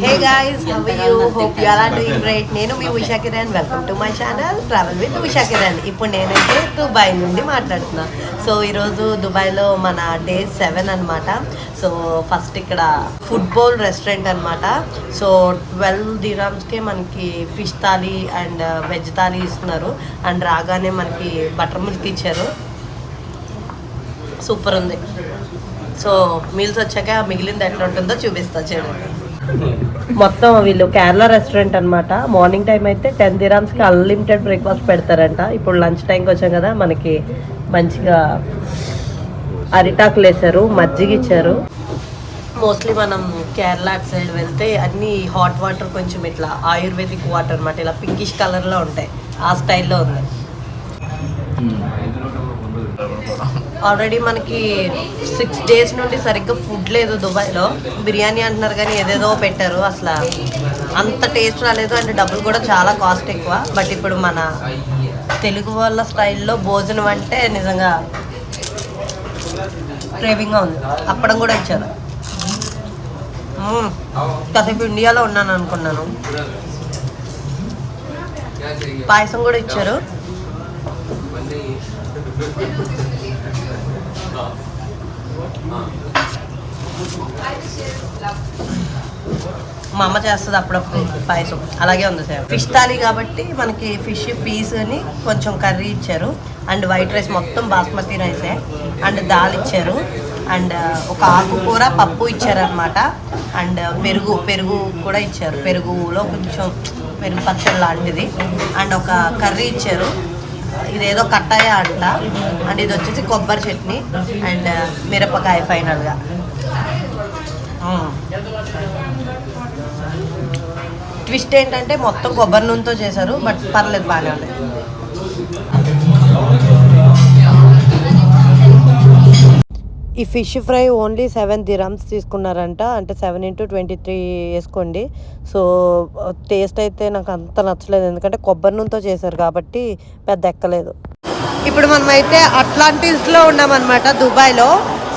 Hey guys how you hope you are doing great నేను మీ Usha Kiran. Welcome to my channel travel with Usha Kiran. ఇప్పుడు నేనైతే Dubai నుండి మాట్లాడుతున్నా. So ఈరోజు దుబాయ్లో మన డే సెవెన్ అనమాట సో ఫస్ట్ ఇక్కడ ఫుట్బాల్ రెస్టారెంట్ అనమాట సో ట్వెల్వ్ దిరామ్స్కే మనకి fish thali and veg thali ఇస్తున్నారు. అండ్ రాగానే మనకి బటర్ మిల్క్ ఇచ్చారు. సూపర్ ఉంది. సో మీల్స్ వచ్చాక మిగిలింది ఎట్లా ఉంటుందో చూపిస్తా చూడండి. మొత్తం వీళ్ళు కేరళ రెస్టారెంట్ అనమాట మార్నింగ్ టైం అయితే టెన్ దిరామ్స్కి అన్లిమిటెడ్ బ్రేక్ఫాస్ట్ పెడతారంట. ఇప్పుడు లంచ్ టైంకి వచ్చాం కదా మనకి మంచిగా అరిటాకులు వేసారు మజ్జిగ ఇచ్చారు. మోస్ట్లీ మనం కేరళ అటు సైడ్ వెళ్తే అన్ని హాట్ వాటర్ కొంచెం ఇట్లా ఆయుర్వేదిక్ వాటర్ అన్నమాట. ఇలా పింకిష్ కలర్లో ఉంటాయి. ఆ స్టైల్లో ఉంది. Hmm. ఆల్రెడీ మనకి సిక్స్ డేస్ నుండి సరిగ్గా ఫుడ్ లేదు దుబాయ్లో. బిర్యానీ అంటున్నారు కానీ ఏదేదో పెట్టారు అసలు. అంత టేస్ట్ రాలేదు అంటే డబ్బులు కూడా చాలా కాస్ట్ ఎక్కువ. బట్ ఇప్పుడు మన తెలుగు వాళ్ళ స్టైల్లో భోజనం అంటే నిజంగా క్రేవింగ్గా ఉంది. అప్పడం కూడా ఇచ్చారు. కాసేపు ఇండియాలో ఉన్నాను అనుకున్నాను. పాయసం కూడా ఇచ్చారు. మా అమ్మ చేస్తుంది అప్పుడప్పుడు పాయసం. అలాగే ఉంది సార్. ఫిష్ థాలీ కాబట్టి మనకి ఫిష్ పీస్ అని కొంచెం కర్రీ ఇచ్చారు. అండ్ వైట్ రైస్ మొత్తం బాస్మతి రైసే అండ్ దాల్ ఇచ్చారు. అండ్ ఒక ఆకుకూర పప్పు ఇచ్చారనమాట అండ్ పెరుగు పెరుగు కూడా ఇచ్చారు. పెరుగులో కొంచెం పెరుగు పచ్చడి లాంటిది. అండ్ ఒక కర్రీ ఇచ్చారు. ఇదేదో కట్టాయ అంట. అండ్ ఇది వచ్చేసి కొబ్బరి చట్నీ అండ్ uh, మిరపకాయ ఫైనల్గా ట్విస్ట్ ఏంటంటే మొత్తం కొబ్బరి నూనెతో చేశారు బట్ పర్లేదు బాగానే ఉంది. ఈ fish fry only seven dirhams తీసుకున్నారంట. అంటే సెవెన్ ఇంటూ ట్వంటీ త్రీ వేసుకోండి. సో టేస్ట్ అయితే నాకు అంత నచ్చలేదు. ఎందుకంటే కొబ్బరి నూనెతో చేశారు కాబట్టి పెద్ద ఎక్కలేదు. ఇప్పుడు మనమైతే అట్లాంటిస్లో ఉన్నామన్నమాట దుబాయ్లో.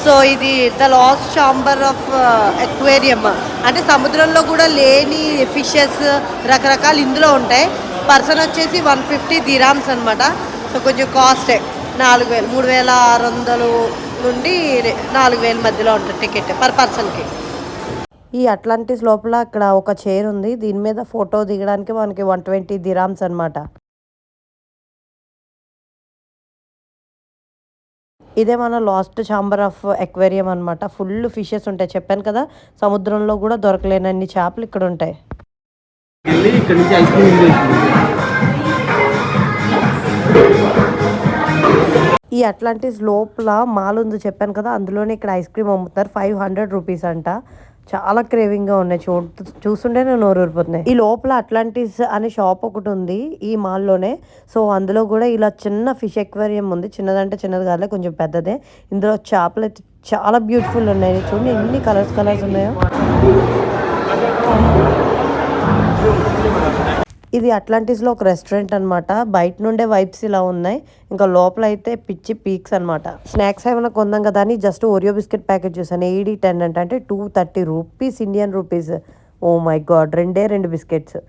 సో ఇది the lost chamber of aquarium. అంటే సముద్రంలో కూడా లేని ఫిషెస్ రకరకాలు ఇందులో ఉంటాయి. పర్సన్ వచ్చేసి వన్ ఫిఫ్టీ దిరామ్స్ అనమాట సో కొంచెం కాస్టే. నాలుగు వేలు మూడు వేల ఆరు వందలు నుండి నాలుగు వేల మధ్యలో ఉంటుంది టికెట్ పర్ పర్సన్కి. ఈ అట్లాంటిస్ లోపల ఇక్కడ ఒక చైర్ ఉంది. దీని మీద ఫోటో దిగడానికి మనకి వన్ ట్వంటీ దిరామ్స్ అనమాట ఇదే మన లాస్ట్ ఛాంబర్ ఆఫ్ ఎక్వేరియం అనమాట ఫుల్ ఫిషెస్ ఉంటాయి. చెప్పాను కదా సముద్రంలో కూడా దొరకలేనన్ని చేపలు ఇక్కడ ఉంటాయి ఈ అట్లాంటిస్ లోపల మాల్ ఉంది చెప్పాను కదా అందులోనే ఇక్కడ ఐస్ క్రీమ్ అమ్ముతారు. ఫైవ్ హండ్రెడ్ రూపీస్ అంట. చాలా క్రేవింగ్గా ఉన్నాయి. చూ చూస్తుంటే నేను ఊరిపోతున్నాయి. ఈ లోపల అట్లాంటిస్ అనే షాప్ ఒకటి ఉంది ఈ మాల్లోనే. సో అందులో కూడా ఇలా చిన్న ఫిష్ ఎక్వేరియం ఉంది. చిన్నదంటే చిన్నది కాదులే కొంచెం పెద్దదే. ఇందులో చేపలు అయితే చాలా బ్యూటిఫుల్ ఉన్నాయి. చూడండి ఎన్ని కలర్స్ కలర్స్ ఉన్నాయో. ఇది అట్లాంటిస్లో ఒక రెస్టారెంట్ అన్నమాట. బయట నుండే వైబ్స్ ఇలా ఉన్నాయి. ఇంకా లోపల అయితే పిచ్చి పీక్స్ అన్నమాట. స్నాక్స్ ఏమైనా కొందాం కదా అని జస్ట్ ఓరియో బిస్కెట్ ప్యాకెట్ చూసాను ఎయిడీ టెన్ అంటే. అంటే two thirty rupees Indian rupees oh my god రెండే రెండు బిస్కెట్స్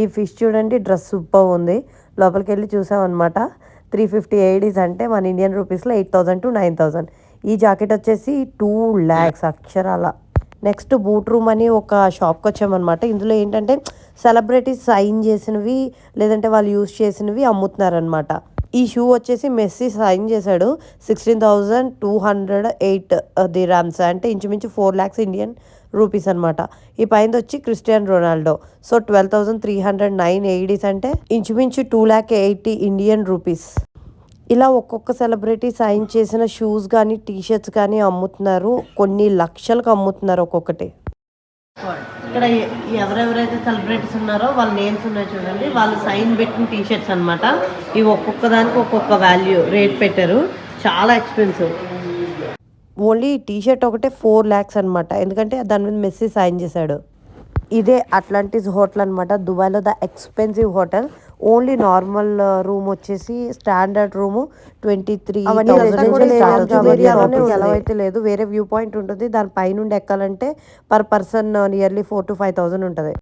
ఈ ఫిష్ చూడండి డ్రెస్ సూపర్ ఉంది. లోపలికి వెళ్ళి చూసామన్నమాట త్రీ ఫిఫ్టీ ఎయిడీస్ అంటే మన ఇండియన్ రూపీస్లో eight thousand to nine thousand ఈ జాకెట్ వచ్చేసి టూ ల్యాక్స్ అక్షరాల. నెక్స్ట్ బూట్ రూమ్ అని ఒక షాప్కి వచ్చామన్నమాట. ఇందులో ఏంటంటే సెలబ్రిటీస్ సైన్ చేసినవి లేదంటే వాళ్ళు యూజ్ చేసినవి అమ్ముతున్నారనమాట ఈ షూ వచ్చేసి మెస్సీ సైన్ చేశాడు. Sixteen thousand two hundred eight dirhams అంటే ఇంచుమించు ఫోర్ ల్యాక్స్ ఇండియన్ రూపీస్ అనమాట ఈ పైన వచ్చి Cristiano Ronaldo. So twelve thousand three hundred nine eighties అంటే ఇంచుమించు two lakh eighty Indian rupees. ఇలా ఒక్కొక్క సెలబ్రిటీ సైన్ చేసిన షూస్ కానీ టీషర్ట్స్ కానీ అమ్ముతున్నారు. కొన్ని లక్షలకు అమ్ముతున్నారు ఒక్కొక్కటి. ఇక్కడ ఎవరెవరైతే సెలబ్రిటీస్ ఉన్నారో వాళ్ళ నేమ్స్ ఉన్నాయి చూడండి. వాళ్ళు సైన్ పెట్టిన టీషర్ట్స్ అన్నమాట. ఇవి ఒక్కొక్క దానికి ఒక్కొక్క వాల్యూ రేట్ పెట్టారు. చాలా ఎక్స్పెన్సివ్. ఓన్లీ టీషర్ట్ ఒకటే ఫోర్ ల్యాక్స్ అనమాట ఎందుకంటే దాని మీద మెస్సీ సైన్ చేశాడు. ఇదే అట్లాంటిస్ హోటల్ అనమాట దుబాయ్లో the expensive hotel. Only normal room వచ్చేసి స్టాండర్డ్ రూమ్ ట్వంటీ త్రీ అయితే లేదు. వేరే వ్యూ పాయింట్ ఉంటుంది. దాని పైనుండి ఎక్కాలంటే per person nearly four to five thousand ఉంటుంది.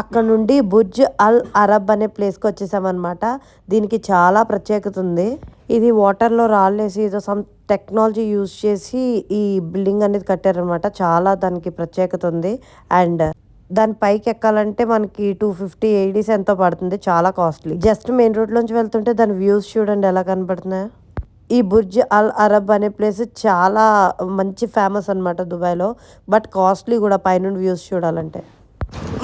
అక్కడ నుండి బుర్జ్ అల్ అరబ్ అనే ప్లేస్కి వచ్చేసామన్నమాట. దీనికి చాలా ప్రత్యేకత ఉంది. ఇది వాటర్లో రాళ్ళేసి ఏదో సమ్ టెక్నాలజీ యూజ్ చేసి ఈ బిల్డింగ్ అనేది కట్టారనమాట చాలా దానికి ప్రత్యేకత ఉంది. అండ్ దాని పైకి ఎక్కాలంటే మనకి టూ ఫిఫ్టీ ఎయిడీస్ ఎంతో పడుతుంది. చాలా కాస్ట్లీ. జస్ట్ మెయిన్ రోడ్ నుంచి వెళ్తుంటే దాని వ్యూస్ చూడండి ఎలా కనపడుతున్నాయో ఈ బుర్జ్ అల్ అరబ్ అనే ప్లేస్ చాలా మంచి ఫేమస్ అనమాట దుబాయ్లో. బట్ కాస్ట్లీ కూడా పైనుండి వ్యూస్ చూడాలంటే.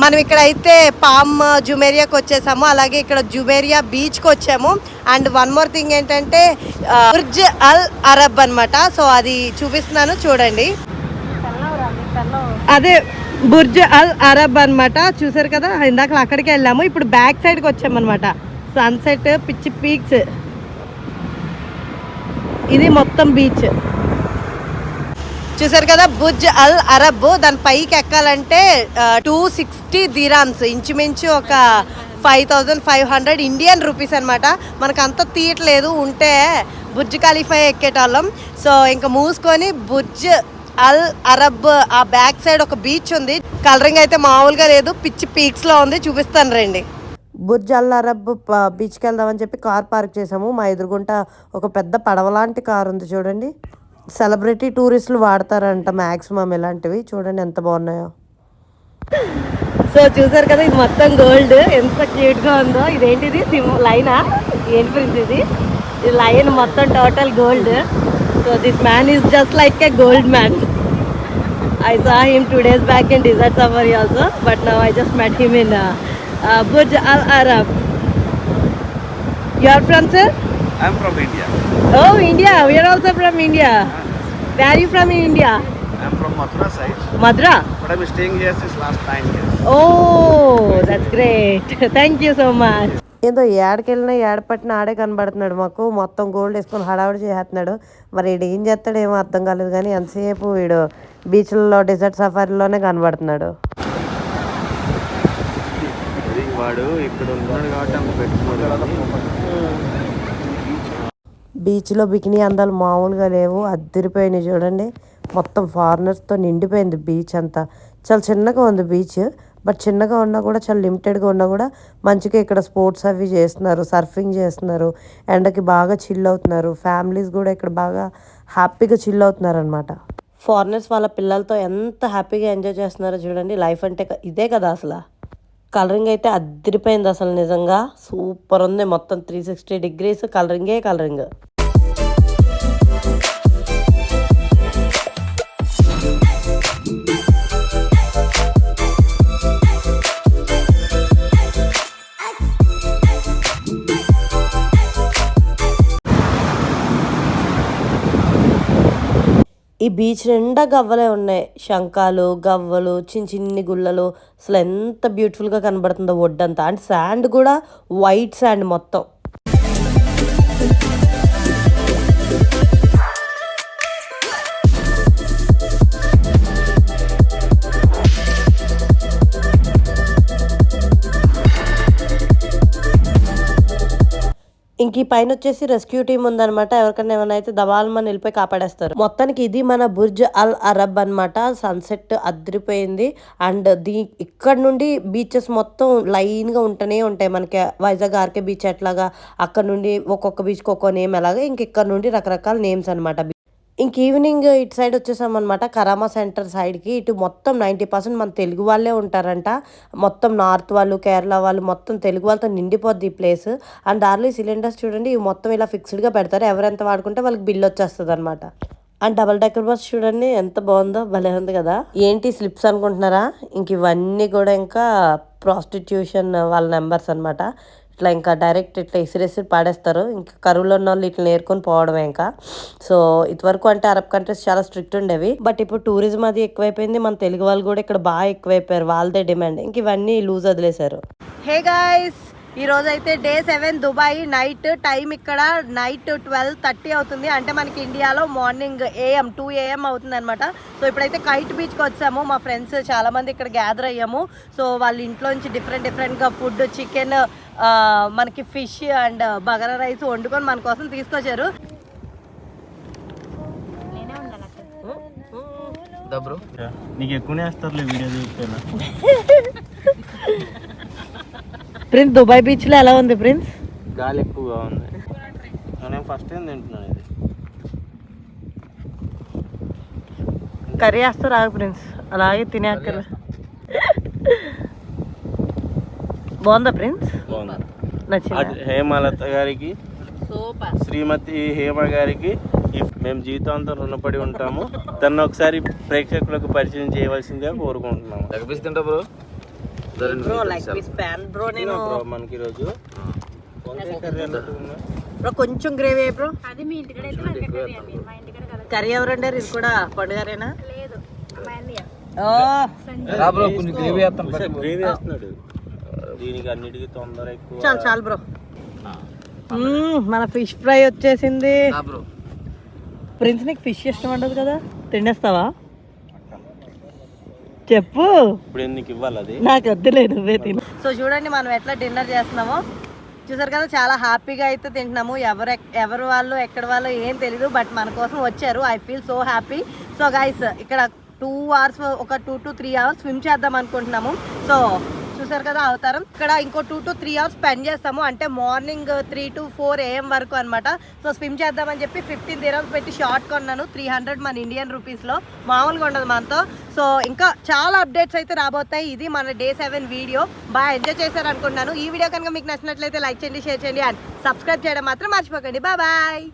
మనం ఇక్కడైతే పామ్ జుమేరియాకి వచ్చేసాము అలాగే ఇక్కడ జుమేరియా బీచ్కి వచ్చాము. అండ్ వన్ మోర్ థింగ్ ఏంటంటే బుర్జ్ అల్ అరబ్ అన్నమాట. సో అది చూపిస్తున్నాను చూడండి. అదే బుర్జ్ అల్ అరబ్ అన్నమాట. చూసారు కదా ఇందాక అక్కడికి వెళ్ళాము. ఇప్పుడు బ్యాక్ సైడ్కి వచ్చామన్నమాట. సన్సెట్ పిచ్చి పీక్స్. ఇది మొత్తం బీచ్. చూసారు కదా బుజ్ అల్ అరబ్ దాని పైకి ఎక్కాలంటే టూ సిక్స్టీ దిరామ్స్ ఇంచుమించు ఒక five thousand five hundred Indian rupees అనమాట మనకు అంత తీయట్లేదు ఉంటే బుర్జ్ ఖలీఫా ఎక్కేటోళ్ళం. సో ఇంకా మూసుకొని బుర్జ్ అల్ అరబ్ ఆ బ్యాక్ సైడ్ ఒక బీచ్ ఉంది. కలరింగ్ అయితే మామూలుగా లేదు పిచ్చి పీక్స్లో ఉంది. చూపిస్తాను రండి. బుర్జ్ అల్ అరబ్ బీచ్కి వెళ్దామని చెప్పి కార్ పార్క్ చేసాము మా ఎదురుగుంట ఒక పెద్ద పడవ లాంటి కార్ ఉంది చూడండి. సెలబ్రిటీ టూరిస్టులు వాడతారంట మ్యాక్సిమం ఇలాంటివి. చూడండి ఎంత బాగున్నాయో. సో చూసారు కదా ఇది మొత్తం గోల్డ్ ఎంత క్యూట్గా ఉందో. ఇదేంటిది లైనా? ఏంటి ఫ్రెండ్స్ ఇది? ఈ లైన్ మొత్తం total gold so this man is just like a gold man I saw him two days back in desert safari also but now I just met him in Burj Al Arab you are from sir I'm from India. Oh India we're also from India where you from India I'm from Mathura side, మద్రా but I'm staying here since last nine years. Oh that's great thank you so much ఏదో ఏడకెళ్ళినా ఏడపట్టిన ఆడే కనబడుతున్నాడు మాకు. మొత్తం gold వేసుకొని హడావుడి చేస్తున్నాడు మరి వీడు ఏం చేస్తాడో ఏమో అర్థం కాలేదు కానీ ఎంతసేపు వీడు బీచ్లలో డెజర్ట్ సఫారీలోనే కనబడుతున్నాడు. వాడు ఇక్కడ ఉన్నాడు కాబట్టి బీచ్లో బికినీ అందాలు మామూలుగా లేవు. అద్దరిపోయినాయి చూడండి. మొత్తం ఫారినర్స్తో నిండిపోయింది బీచ్ అంతా. చాలా చిన్నగా ఉంది బీచ్. బట్ చిన్నగా ఉన్నా కూడా చాలా లిమిటెడ్గా ఉన్నా కూడా మంచిగా ఇక్కడ స్పోర్ట్స్ అవి చేస్తున్నారు. సర్ఫింగ్ చేస్తున్నారు. ఎండకి బాగా చిల్ అవుతున్నారు. ఫ్యామిలీస్ కూడా ఇక్కడ బాగా హ్యాపీగా చిల్ అవుతున్నారు అనమాట ఫారినర్స్ వాళ్ళ పిల్లలతో ఎంత హ్యాపీగా ఎంజాయ్ చేస్తున్నారో చూడండి. లైఫ్ అంటే ఇదే కదా అసలు. కలరింగ్ అయితే అద్దరిపోయింది అసలు నిజంగా. సూపర్ ఉంది. మొత్తం త్రీ సిక్స్టీ డిగ్రీస్ కలరింగే కలరింగ్. ఈ బీచ్ నిండా గవ్వలే ఉన్నాయి. శంఖాలు గవ్వలు చిన్న చిన్ని గుళ్ళలు. అసలు ఎంత బ్యూటిఫుల్గా కనబడుతుందో ఒడ్డంతా. అండ్ శాండ్ కూడా వైట్ శాండ్ మొత్తం. ఇంక ఈ పైన వచ్చేసి రెస్క్యూ టీమ్ ఉందనమాట ఎవరికైనా ఏమైనా అయితే దబాల్మని వెళ్ళిపోయి కాపాడేస్తారు. మొత్తానికి ఇది మన బుర్జ్ అల్ అరబ్ అన్నమాట. సన్సెట్ అదిరిపోయింది. అండ్ దీ ఇక్కడ నుండి బీచెస్ మొత్తం లైన్గా ఉంటూనే ఉంటాయి. మనకి వైజాగ్ ఆర్కే బీచ్ ఎట్లాగా అక్కడ నుండి ఒక్కొక్క బీచ్కి ఒక్కో నేమ్ ఎలాగా ఇంక ఇక్కడ నుండి రకరకాల నేమ్స్ అనమాట ఇంక ఈవినింగ్ ఇటు సైడ్ వచ్చేసామన్నమాట. కరామా సెంటర్ సైడ్కి. ఇటు మొత్తం నైంటీ పర్సెంట్ మన తెలుగు వాళ్ళే ఉంటారంట. మొత్తం నార్త్ వాళ్ళు కేరళ వాళ్ళు మొత్తం తెలుగు వాళ్ళతో నిండిపోద్ది ఈ ప్లేస్. అండ్ దారిలో సిలిండర్స్ చూడండి ఇవి మొత్తం ఇలా ఫిక్స్డ్గా పెడతారు. ఎవరెంత వాడుకుంటే వాళ్ళకి బిల్ వచ్చేస్తుంది అనమాట అండ్ డబల్ డెక్కర్ బస్ చూడండి ఎంత బాగుందో భలే ఉంది కదా. ఏంటి స్లిప్స్ అనుకుంటున్నారా? ఇంక ఇవన్నీ కూడా ఇంకా ప్రాస్టిట్యూషన్ వాళ్ళ నెంబర్స్ అనమాట ఇట్లా ఇంకా డైరెక్ట్ ఇట్లా ఇసిరేసి పాడేస్తారు. ఇంకా కరువులో ఉన్న వాళ్ళు ఇట్లా నేర్కొని పోవడమే ఇంకా. సో ఇదివరకు అంటే అరబ్ కంట్రీస్ చాలా స్ట్రిక్ట్ ఉండేవి. బట్ ఇప్పుడు టూరిజం అది ఎక్కువైపోయింది. మన తెలుగు వాళ్ళు కూడా ఇక్కడ బాగా ఎక్కువైపోయారు. వాళ్ళదే డిమాండ్. ఇంక ఇవన్నీ లూజ్ వదిలేశారు. Hey guys! ఈ రోజు అయితే day seven Dubai night time ఇక్కడ నైట్ ట్వెల్వ్ థర్టీ అవుతుంది. అంటే మనకి ఇండియాలో మార్నింగ్ ఏఎం టూ ఏఎం అవుతుంది అనమాట సో ఇప్పుడైతే కైట్ బీచ్కి వచ్చాము. మా ఫ్రెండ్స్ చాలా మంది ఇక్కడ గ్యాదర్ అయ్యాము. సో వాళ్ళ ఇంట్లో నుంచి డిఫరెంట్ డిఫరెంట్గా ఫుడ్ చికెన్ మనకి ఫిష్ అండ్ బగారా రైస్ వండుకొని మన కోసం తీసుకొచ్చారు. బ్రో. నీకు ఎక్కువనే వేస్తారులే వీడియో చూస్తేనా? ప్రిన్స్ దుబాయ్ బీచ్లో ఎలా ఉంది ప్రిన్స్ గాలి ఎక్కువగా ఉంది. నేను ఫస్ట్ టైం తింటున్నాను ఇది. కర్రీ వేస్తే రాగు ప్రిన్స్ అలాగే తినేక్కర్ బాగుందా ప్రిన్స్ బాగుంది. నచ్చింది? హేమలత గారికి శ్రీమతి హేమ గారికి మేము జీవితాంతం రుణపడి ఉంటాము. తను ఒకసారి ప్రేక్షకులకు పరిచయం చేయవలసిందిగా కోరుకుంటున్నాము. బ్రో లైక్ ఫ్యాన్ బ్రో నేను బ్రో మనకి ఈరోజు వంకాయ కర్రీ అన్నట్టుగా బ్రో కొంచెం గ్రేవీ బ్రో కర్రీ ఎవరు వండారు ఇది కూడా పండుగారేనా ఓ. గ్రేవీ వేస్తున్నాడు దీనికి అన్నిటికీ తొందర ఎక్కువ చాలు చాలు బ్రో మన ఫిష్ ఫ్రై వచ్చేసింది. ప్రిన్స్ నీకు ఫిష్ ఇష్టం ఉండదు కదా? తినేస్తావా? చెప్పు. ఇప్పుడు ఎందుకు ఇవ్వాలి అది? నాకు వద్దులే నువ్వే తిను. సో చూడండి మనం ఎట్లా డిన్నర్ చేస్తున్నామో. చూసారు కదా చాలా హ్యాపీగా అయితే తింటున్నాము. ఎవరు ఎవరు వాళ్ళు ఎక్కడ వాళ్ళు ఏం తెలీదు బట్ మన కోసం వచ్చారు. I feel so happy. So guys ఇక్కడ టూ అవర్స్ ఒక two to three hours swim చేద్దాం అనుకుంటున్నాము. సో చూసారు కదా అవతారం. ఇక్కడ ఇంకో two to three hours spend చేస్తాము. అంటే morning three to four AM వరకు అనమాట సో స్విమ్ చేద్దామని చెప్పి ఫిఫ్టీన్ దిరమ్స్ పెట్టి షార్ట్ కొన్నాను. త్రీ హండ్రెడ్ మన ఇండియన్ రూపీస్లో మామూలుగా ఉండదు మనతో సో ఇంకా చాలా అప్డేట్స్ అయితే రాబోతాయి. ఇది మన డే సెవెన్ వీడియో బాగా ఎంజాయ్ చేశారు అనుకుంటున్నాను ఈ వీడియో కనుక మీకు నచ్చినట్లయితే లైక్ చేయండి షేర్ చేయండి అండ్ సబ్స్క్రైబ్ చేయడం మాత్రం మర్చిపోకండి. Bye bye